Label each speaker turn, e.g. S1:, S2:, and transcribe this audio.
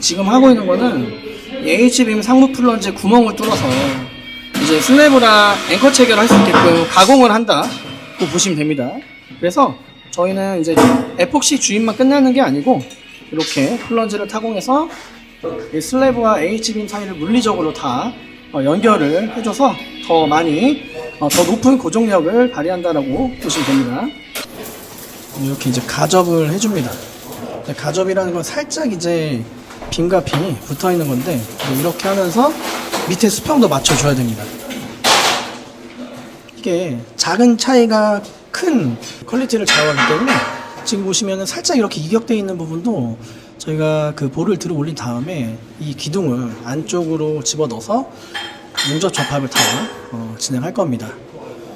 S1: 지금 하고 있는 거는 이 H빔 상부 플런지 구멍을 뚫어서 이제 슬래브랑 앵커 체결할 수 있게끔 가공을 한다고 보시면 됩니다. 그래서 저희는 이제 에폭시 주입만 끝나는 게 아니고 이렇게 플런지를 타공해서 이 슬래브와 H빔 사이를 물리적으로 다 어, 연결을 해줘서 더 많이 어, 더 높은 고정력을 발휘한다라고 보시면 됩니다. 이렇게 이제 가접을 해줍니다. 네, 가접이라는 건 살짝 이제 빔과 빔이 붙어 있는 건데 이렇게 하면서 밑에 수평도 맞춰줘야 됩니다. 이게 작은 차이가 큰 퀄리티를 좌우하기 때문에 지금 보시면은 살짝 이렇게 이격되어 있는 부분도 저희가 그 볼을 들어 올린 다음에 이 기둥을 안쪽으로 집어 넣어서 용접 접합을 다 어, 진행할 겁니다.